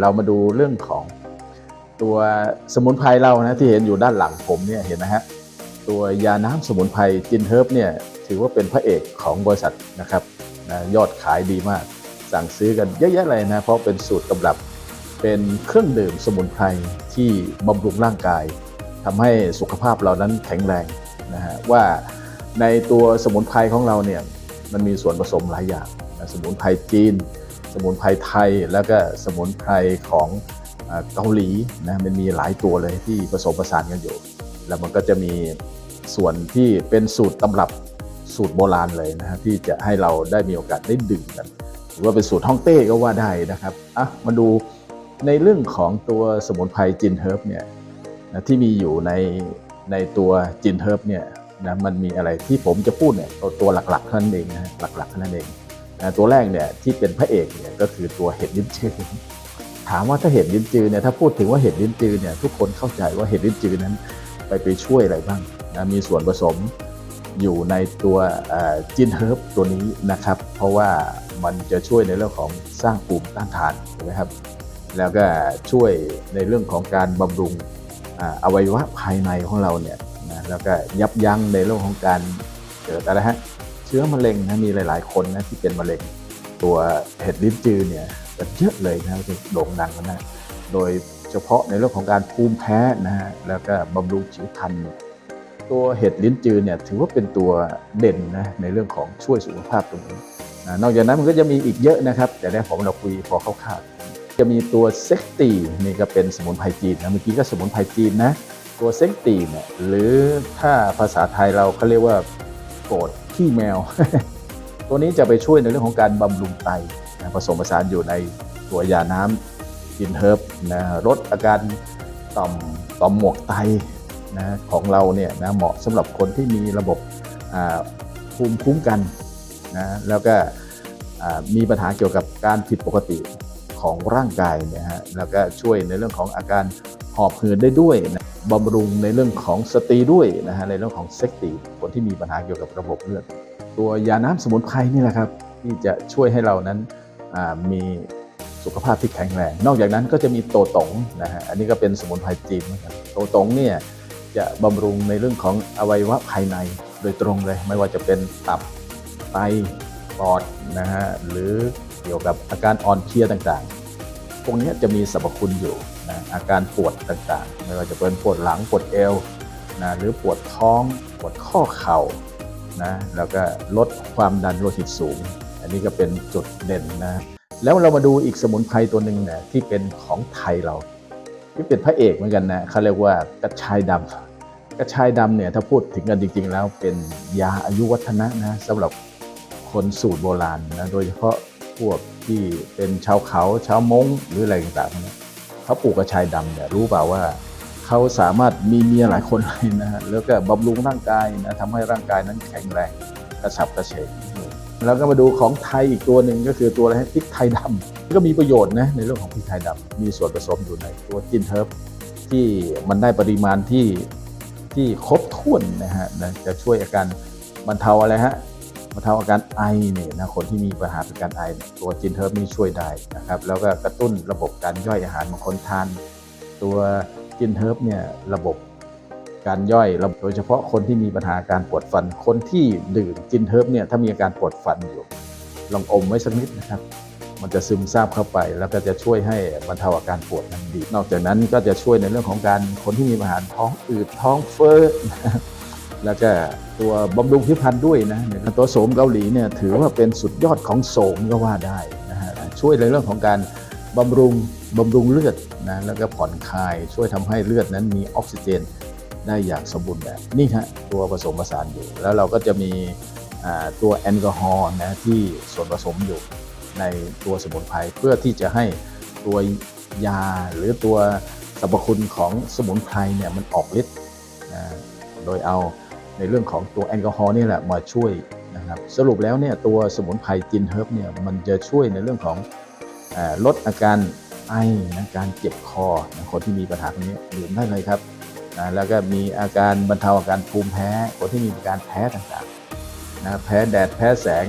เรามาดูเรื่องของตัวสมุนไพรเรานะที่เห็นอยู่ด้านหลังผมเนี่ยเห็นนะฮะตัวยาน้ำสมุนไพรจินเฮิร์บเนี่ยถือว่าเป็นพระเอกของบริษัทนะครับนะยอดขายดีมาก สั่งซื้อกันเยอะแยะเลยนะเพราะเป็นสูตรตำรับเป็นเครื่องดื่มสมุนไพรที่บำรุงร่างกายทำให้สุขภาพเรานั้นแข็งแรงนะฮะว่าในตัวสมุนไพรของเราเนี่ยมันมีส่วนผสมหลายอย่างนะสมุนไพรจีน สมุนไพรไทย แล้วก็สมุนไพรของเกาหลีนะมันมีหลายตัวเลยที่ผสมผสานกันอยู่ แล้วมันก็จะมีส่วนที่เป็นสูตรตำรับสูตรโบราณเลยนะฮะที่จะให้เราได้มีโอกาสได้ดื่มกันหรือว่าเป็นสูตรฮ่องเต้ก็ว่าได้นะครับอะมาดูในเรื่องของตัวสมุนไพรจินเฮิร์บเนี่ยนะที่มีอยู่ในในตัวจินเฮิร์บเนี่ยนะมันมีอะไรที่ผมจะพูดเนี่ยตัวหลักๆท่านเองนะหลักๆท่านเอง ตัวแรกเนี่ยที่เป็นพระเอกเนี่ยก็คือตัวเห็ดลิ้นจือถามว่าถ้าเห็ดลิ้นจือเนี่ยถ้าพูดถึงว่าเห็ดลิ้นจือเนี่ยทุกคนเข้าใจว่าเห็ดลิ้นจือนั้นไปไปช่วยอะไรบ้างนะมีส่วนผสมอยู่ในตัวจินเฮิร์บตัวนี้นะครับ เพราะว่ามันจะช่วยในเรื่องของสร้างภูมิต้านทานถูกไหมครับ แล้วก็ช่วยในเรื่องของการบำรุงอ่าอวัยวะภายในของเราเนี่ยนะแล้วก็ยับยั้งในเรื่องของการเกิดอะไรฮะ เชื้อมะเร็งนะมีหลาย ๆ คนนะที่เป็นมะเร็ง ตัวเห็ดลิ้นจือเนี่ยเป็นเยอะเลยนะโด่งดังนะโดยเฉพาะในเรื่องของการภูมิแพ้นะฮะแล้วก็บำรุงผิวพรรณตัวเห็ดลิ้นจือเนี่ยถือว่าเป็นตัวเด่นนะในเรื่องของช่วยสุขภาพตรงนี้นอกจากนั้นมันก็จะมีอีกเยอะนะครับ แต่ได้ผมเราคุยพอคร่าวๆจะมีตัวเซ็กตีนี่ก็เป็นสมุนไพรจีนนะเมื่อกี้ก็สมุนไพรจีนนะตัวเซ็กตีเนี่ยหรือถ้าภาษาไทยเราเขาเรียกว่าโกรธ ขี้แมว ตัวนี้จะไปช่วยในเรื่องของการบำรุงไตผสมผสานอยู่ในตัวยาน้ำกินเฮิร์บนะลดอาการต่อมต่อมหมวกไตนะของเราเนี่ยนะเหมาะสำหรับคนที่มีระบบภูมิคุ้มกันนะแล้วก็มีปัญหาเกี่ยวกับการผิดปกติของร่างกายเนี่ยฮะแล้วก็ช่วยในเรื่องของอาการหอบหืดได้ด้วยนะ บำรุงในเรื่องของสตรีด้วยนะฮะในเรื่องของเซ็กตีคนที่มีปัญหาเกี่ยวกับระบบเลือดตัวยาน้ำสมุนไพรนี่แหละครับ ที่จะช่วยให้เรานั้นมีสุขภาพที่แข็งแรง นอกจากนั้นก็จะมีโตตงนะฮะอันนี้ก็เป็นสมุนไพรจีนเหมือนกันโตตงเนี่ยจะบำรุงในเรื่องของอวัยวะภายในโดยตรงเลย ไม่ว่าจะเป็นตับไตปอดนะฮะหรือเกี่ยวกับอาการอ่อนเพลียต่างๆ พวกนี้จะมีสรรพคุณอยู่ นะอาการปวดต่างๆ ไม่ว่าจะเป็นปวดหลังปวดเอวนะหรือปวดท้องปวดข้อเข่านะแล้วก็ลดความดันโลหิตสูง อันนี้ก็เป็นจุดเด่นนะแล้วเรามาดูอีกสมุนไพรตัวหนึ่งนะที่เป็นของไทยเรา ที่เป็นพระเอกเหมือนกันนะเขาเรียกว่ากระชายดำกระชายดำเนี่ยถ้าพูดถึงกันจริง ๆ แล้วเป็นยาอายุวัฒนะนะสำหรับคนสูตรโบราณนะโดยเฉพาะพวกที่เป็นชาวเขาชาวมงหรืออะไรต่างๆนี้ เขาปลูกกระชายดำเนี่ยรู้เปล่าว่าเขาสามารถมีเมียหลายคนเลยนะฮะแล้วก็บำรุงร่างกายนะทำให้ร่างกายนั้นแข็งแรงกระฉับกระเฉงแล้วก็มาดูของไทยอีกตัวหนึ่งก็คือตัวอะไรพริกไทยดำก็มีประโยชน์นะในเรื่องของพริกไทยดำมีส่วนผสมอยู่ในตัวจินเฮิร์บที่มันได้ปริมาณที่ที่ครบถ้วนนะฮะจะช่วยอาการบรรเทาอะไรฮะ บรรเทาอาการไอเนี่ยนะคนที่มีปัญหาเป็นการไอตัวจินเฮิร์บนี่ช่วยได้นะครับแล้วก็กระตุ้นระบบการย่อยอาหารบางคนทาน ตัวจินเฮิร์เนี่ยระบบการย่อยโดยเฉพาะคนที่มีปัญหาการปวดฟัน คนที่ดื่มจินเฮิร์เนี่ยถ้ามีอาการปวดฟันอยู่ ลองอมไว้สักนิดนะครับ มันจะซึมซาบเข้าไป แล้วก็จะช่วยให้บรรเทาอาการปวดนั้นดี นอกจากนั้นก็จะช่วยในเรื่องของการคนที่มีปัญหาท้องอืดท้องเฟ้อ แล้วก็ตัวบำรุงผิวพรรณด้วยนะตัวโสมเกาหลีเนี่ยถือว่าเป็นสุดยอดของโสมก็ว่าได้นะฮะช่วยในเรื่องของการบำรุงบำรุงเลือดนะแล้วก็ผ่อนคลายช่วยทำให้เลือดนั้นมีออกซิเจนได้อย่างสมบูรณ์แบบนี่ฮะตัวผสมผสานอยู่ แล้วเราก็จะมีตัวแอลกอฮอล์นะที่ส่วนผสมอยู่ในตัวสมุนไพรเพื่อที่จะให้ตัวยาหรือตัวสรรพคุณของสมุนไพรเนี่ยมันออกฤทธิ์นะโดยเอา ในเรื่องของตัวแอลกอฮอล์นี่แหละมาช่วยนะครับสรุปแล้วเนี่ยตัวสมุนไพรจินเฮิร์บเนี่ยมันจะช่วยในเรื่องของอลดอาการไอนะการเจ็บคอนะคนที่มีปัญหาตรงนี้ดื่มได้เลยครับนะแล้วก็มีอาการบรรเทาอาการภูมิแพ้คนที่มีอาการแพ้ต่างๆนะแพ้แดดแพ้แสง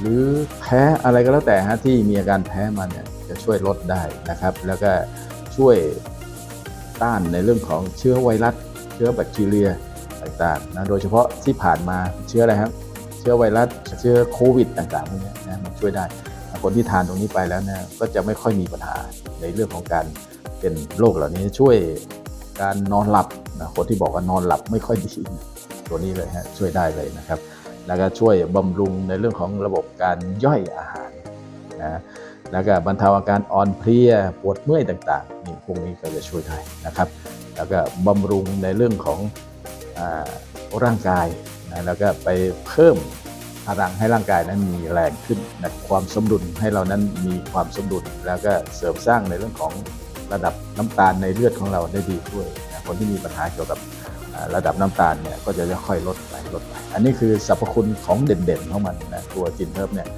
หรือแพ้อะไรก็แล้วแต่ฮะที่มีอาการแพ้มาเนี่ยจะช่วยลดได้นะครับ แล้วก็ช่วยต้านในเรื่องของเชื้อไวรัส เชื้อแบคทีเรีย ต่างๆนะโดยเฉพาะที่ผ่านมาเชื้ออะไรครับ เชื้อไวรัสเชื้อโควิดต่างๆพวกนี้นะมันช่วยได้ คนที่ทานตรงนี้ไปแล้วเนี่ยก็จะไม่ค่อยมีปัญหาในเรื่องของการเป็นโรคเหล่านี้ช่วยการนอนหลับนะคนที่บอกว่านอนหลับไม่ค่อยดีตัวนี้เลยฮะช่วยได้เลยนะครับ แล้วก็ช่วยบำรุงในเรื่องของระบบการย่อยอาหารนะแล้วก็บรรเทาอาการอ่อนเพลียปวดเมื่อยต่างๆนี่พวกนี้ก็จะช่วยได้นะครับ แล้วก็บำรุงในเรื่องของ ร่างกายนะแล้วก็ไปเพิ่มพลังให้ร่างกายนั้นมีแรงขึ้นนะความสมดุลให้เรานั้นมีความสมดุลแล้วก็เสริมสร้างในเรื่องของระดับน้ำตาลในเลือดของเราได้ดีด้วยนะคนที่มีปัญหาเกี่ยวกับระดับน้ำตาลเนี่ยก็จะค่อยลดไปลดไป อันนี้คือสรรพคุณของเด่นๆของมันนะตัวจินเทิร์เนี่ย